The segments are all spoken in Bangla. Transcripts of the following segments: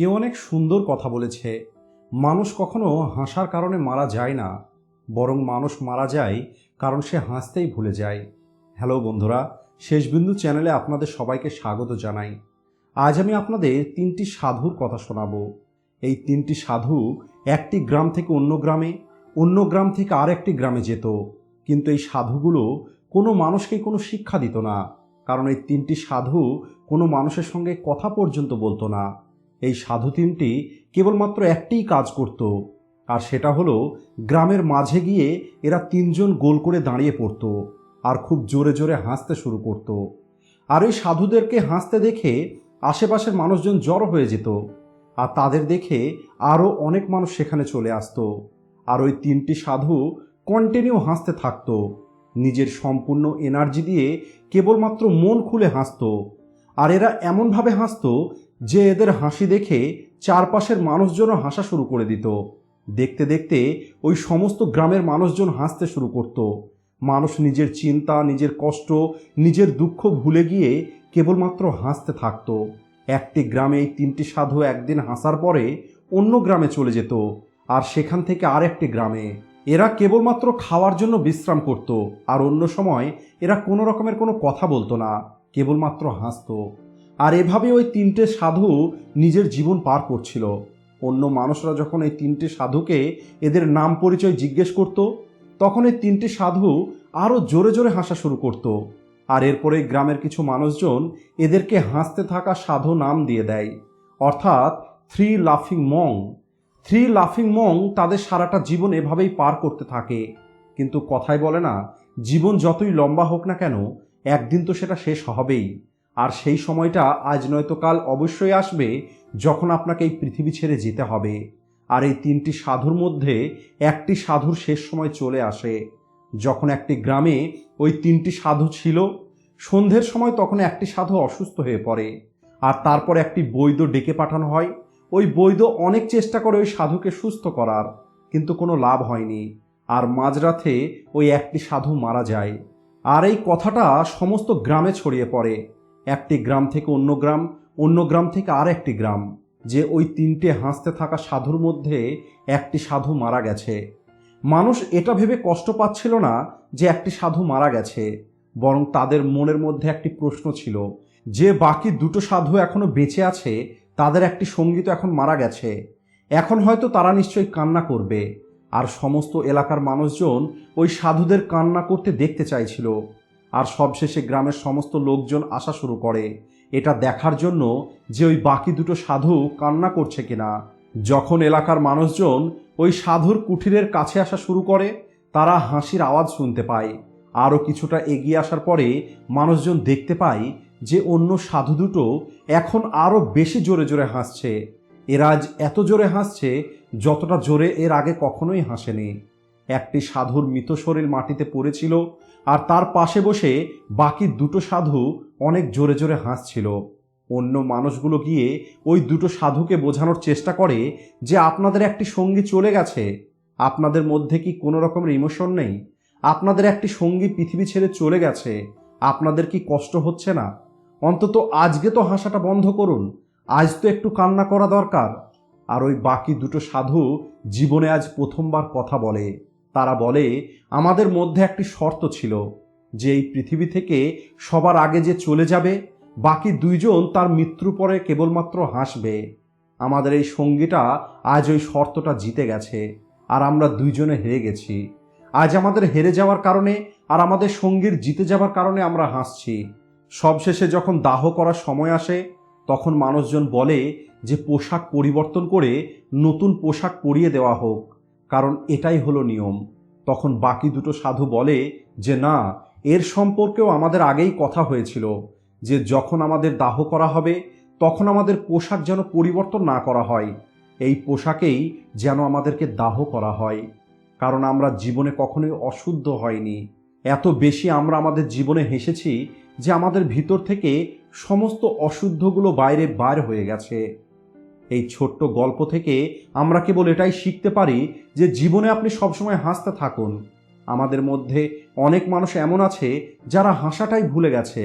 কেউ অনেক সুন্দর কথা বলেছে। মানুষ কখনো হাসার কারণে মারা যায় না, বরং মানুষ মারা যায় কারণ সে হাসতেই ভুলে যায়। হ্যালো বন্ধুরা শেষ বিন্দু চ্যানেলে আপনাদের সবাইকে স্বাগত জানাই। আজ আমি আপনাদের তিনটি সাধুর কথা শোনাব। এই তিনটি সাধু একটি গ্রাম থেকে অন্য গ্রামে, অন্য গ্রাম থেকে আর একটি গ্রামে যেত। কিন্তু এই সাধুগুলো কোনো মানুষকে কোনো শিক্ষা দিত না, কারণ এই তিনটি সাধু কোনো মানুষের সঙ্গে কথা পর্যন্ত বলতো না। এই সাধু তিনটি কেবলমাত্র একটিই কাজ করত, আর সেটা হলো গ্রামের মাঝে গিয়ে এরা তিনজন গোল করে দাঁড়িয়ে পড়তো আর খুব জোরে জোরে হাসতে শুরু করত। আর এই সাধুদেরকে হাসতে দেখে আশেপাশের মানুষজন জড়ো হয়ে যেত আর তাদের দেখে আরও অনেক মানুষ সেখানে চলে আসতো। আর ওই তিনটি সাধু কন্টিনিউ হাসতে থাকতো, নিজের সম্পূর্ণ এনার্জি দিয়ে কেবলমাত্র মন খুলে হাসতো। আর এরা এমনভাবে হাসতো যে এদের হাসি দেখে চারপাশের মানুষজনও হাসা শুরু করে দিত। দেখতে দেখতে ওই সমস্ত গ্রামের মানুষজন হাসতে শুরু করত। মানুষ নিজের চিন্তা, নিজের কষ্ট, নিজের দুঃখ ভুলে গিয়ে কেবলমাত্র হাসতে থাকতো। একটি গ্রামে এই তিনটি সাধু একদিন হাসার পরে অন্য গ্রামে চলে যেত আর সেখান থেকে আরেকটি গ্রামে। এরা কেবলমাত্র খাওয়ার জন্য বিশ্রাম করত আর অন্য সময় এরা কোনো রকমের কোনো কথা বলতো না, কেবলমাত্র হাসতো। আর এভাবে ওই তিনটে সাধু নিজের জীবন পার করছিল। অন্য মানুষরা যখন এই তিনটে সাধুকে এদের নাম পরিচয় জিজ্ঞেস করত, তখন এই তিনটে সাধু আরও জোরে জোরে হাসা শুরু করত। আর এরপরে গ্রামের কিছু মানুষজন এদেরকে হাসতে থাকা সাধু নাম দিয়ে দেয়। অর্থাৎ থ্রি লাফিং মং। থ্রি লাফিং মং তাদের সারাটা জীবন এভাবেই পার করতে থাকে। কিন্তু কথাই বলে না, জীবন যতই লম্বা হোক না কেন, একদিন তো সেটা শেষ হবেই। আর সেই সময়টা আজ নয়তো কাল অবশ্যই আসবে যখন আপনাকে এই পৃথিবী ছেড়ে যেতে হবে। আর এই তিনটি সাধুর মধ্যে একটি সাধুর শেষ সময় চলে আসে। যখন একটি গ্রামে ওই তিনটি সাধু ছিল, সন্ধ্যের সময় তখন একটি সাধু অসুস্থ হয়ে পড়ে। আর তারপর একটি বৈদ্য ডেকে পাঠানো হয়। ওই বৈদ্য অনেক চেষ্টা করে ওই সাধুকে সুস্থ করার, কিন্তু কোনো লাভ হয়নি। আর মাঝরাতে ওই একটি সাধু মারা যায়। আর এই কথাটা সমস্ত গ্রামে ছড়িয়ে পড়ে। একটি গ্রাম থেকে অন্য গ্রাম অন্য গ্রাম থেকে আর একটি গ্রাম, যে ওই তিনটে হাসতে থাকা সাধুর মধ্যে একটি সাধু মারা গেছে। মানুষ এটা ভেবে কষ্ট পাচ্ছিল না যে একটি সাধু মারা গেছে, বরং তাদের মনের মধ্যে একটি প্রশ্ন ছিল, যে বাকি দুটো সাধু এখনও বেঁচে আছে, তাদের একটি সঙ্গী তো এখন মারা গেছে, এখন হয়তো তারা নিশ্চয়ই কান্না করবে। আর সমস্ত এলাকার মানুষজন ওই সাধুদের কান্না করতে দেখতে চাইছিল। আর সবশেষে গ্রামের সমস্ত লোকজন আসা শুরু করে। এটা দেখার জন্য যে ওই বাকি দুটো সাধু কান্না করছে কিনা। যখন এলাকার মানুষজন ওই সাধুর কুঠিরের কাছে আসা শুরু করে, তারা হাসির আওয়াজ শুনতে পায়। আরও কিছুটা এগিয়ে আসার পরে মানুষজন দেখতে পায় যে অন্য সাধু দুটো এখন আরও বেশি জোরে জোরে হাসছে। এরা আজ এত জোরে হাসছে, যতটা জোরে এর আগে কখনোই হাসেনি। একটি সাধুর মৃত শরীর মাটিতে পড়েছিল আর তার পাশে বসে বাকি দুটো সাধু অনেক জোরে জোরে হাসছিল। অন্য মানুষগুলো গিয়ে ওই দুটো সাধুকে বোঝানোর চেষ্টা করে যে আপনাদের একটি সঙ্গী চলে গেছে। আপনাদের মধ্যে কি কোনো রকমের ইমোশন নেই? আপনাদের একটি সঙ্গী পৃথিবী ছেড়ে চলে গেছে। আপনাদের কি কষ্ট হচ্ছে না? অন্তত আজকে তো হাসাটা বন্ধ করুন। আজ তো একটু কান্না করা দরকার। আর ওই বাকি দুটো সাধু জীবনে আজ প্রথমবার কথা বলে। তারা বলে, আমাদের মধ্যে একটি শর্ত ছিল, যে এই পৃথিবী থেকে সবার আগে যে চলে যাবে, বাকি দুইজন তার মৃত্যু পরে কেবলমাত্র হাসবে। আমাদের এই সঙ্গীটা আজ ওই শর্তটা জিতে গেছে, আর আমরা দুইজনে হেরে গেছি। আজ আমাদের হেরে যাওয়ার কারণে আর আমাদের সঙ্গীর জিতে যাওয়ার কারণে আমরা হাসছি। সবশেষে যখন দাহ করার সময় আসে, তখন মানুষজন বলে যে পোশাক পরিবর্তন করে নতুন পোশাক পরিয়ে দেওয়া হোক। কারণ এটাই হলো নিয়ম। তখন বাকি দুটো সাধু বলে যে, না, এর সম্পর্কেও আমাদের আগেই কথা হয়েছিল যে, যখন আমাদের দাহ করা হবে, তখন আমাদের পোশাক যেন পরিবর্তন না করা হয়। এই পোশাকেই যেন আমাদেরকে দাহ করা হয়। কারণ আমরা জীবনে কখনোই অশুদ্ধ হয়নি। এত বেশি আমরা আমাদের জীবনে হেসেছি যে, আমাদের ভিতর থেকে সমস্ত অশুদ্ধগুলো বাইরে বার হয়ে গেছে। এই ছোট্ট গল্প থেকে আমরা কেবল এটাই শিখতে পারি যে জীবনে আপনি সবসময় হাসতে থাকুন। আমাদের মধ্যে অনেক মানুষ এমন আছে যারা হাসাটাই ভুলে গেছে।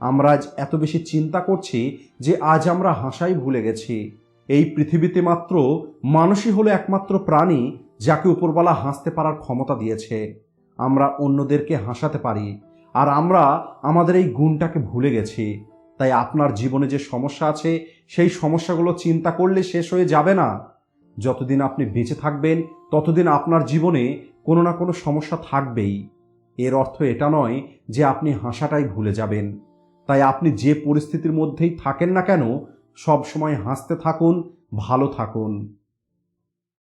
আমরা আজ এত বেশি চিন্তা করছি যে আজ আমরা হাসাই ভুলে গেছি। এই পৃথিবীতে মাত্র মানুষই হলো একমাত্র প্রাণী যাকে উপরবালা হাসতে পারার ক্ষমতা দিয়েছে। আমরা অন্যদেরকে হাসাতে পারি। আর আমরা আমাদের এই গুণটাকে ভুলে গেছি। তাই আপনার জীবনে যে সমস্যা আছে, সেই সমস্যাগুলো চিন্তা করলে শেষ হয়ে যাবে না। যতদিন আপনি বেঁচে থাকবেন, ততদিন আপনার জীবনে কোনো না কোনো সমস্যা থাকবেই। এর অর্থ এটা নয় যে আপনি হাসাটাই ভুলে যাবেন। তাই আপনি যে পরিস্থিতির মধ্যেই থাকেন না কেন সব সময় হাসতে থাকুন, ভালো থাকুন।